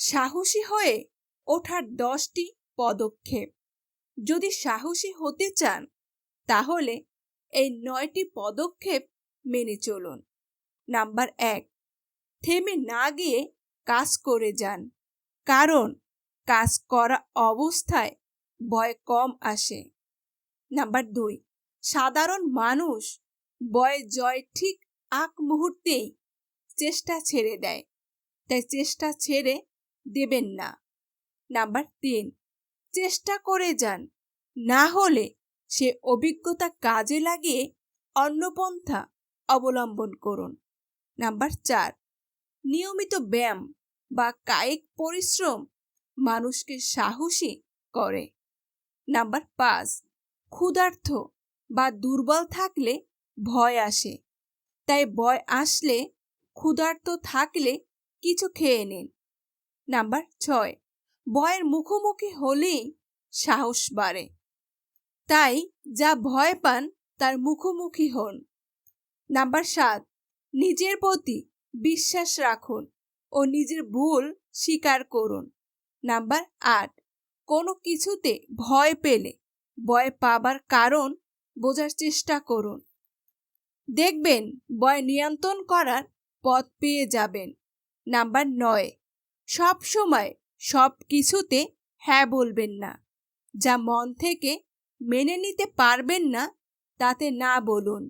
সাহসী হয়ে ওঠার দশটি পদক্ষেপ। যদি সাহসী হতে চান, তাহলে এই নয়টি পদক্ষেপ মেনে চলুন। নাম্বার এক, থেমে না গিয়ে কাজ করে যান। কারণ কাজ করা অবস্থায় ভয় কম আসে। নাম্বার দুই, সাধারণ মানুষ বয় জয় ঠিক আক মুহূর্তেই চেষ্টা ছেড়ে দেয়। তাই চেষ্টা ছেড়ে দেবেন না। নাম্বার তিন, চেষ্টা করে যান। না হলে সে অভিজ্ঞতা কাজে লাগিয়ে অন্য পন্থা অবলম্বন করুন। নাম্বার চার, নিয়মিত ব্যায়াম বা কায়িক পরিশ্রম মানুষকে সাহসী করে। নাম্বার পাঁচ ক্ষুধার্থ বা দুর্বল থাকলে ভয় আসে। তাই ভয় আসলে ক্ষুধার্ত থাকলে কিছু খেয়ে নিন। নাম্বার ছয়। ভয়ের মুখোমুখি হলেই সাহস বাড়ে। তাই যা ভয় পান, তার মুখোমুখি হন। নাম্বার সাত। নিজের প্রতি বিশ্বাস রাখুন ও নিজের ভুল স্বীকার করুন। নাম্বার আট। কোনো কিছুতে ভয় পেলে ভয় পাবার কারণ বোঝার চেষ্টা করুন। দেখবেন ভয় নিয়ন্ত্রণ করার পথ পেয়ে যাবেন। নাম্বার নয়। সব সময় সব কিছুতে হ্যাঁ বলবেন না। যা মন থেকে মেনে নিতে পারবেন না, তাতে না বলুন।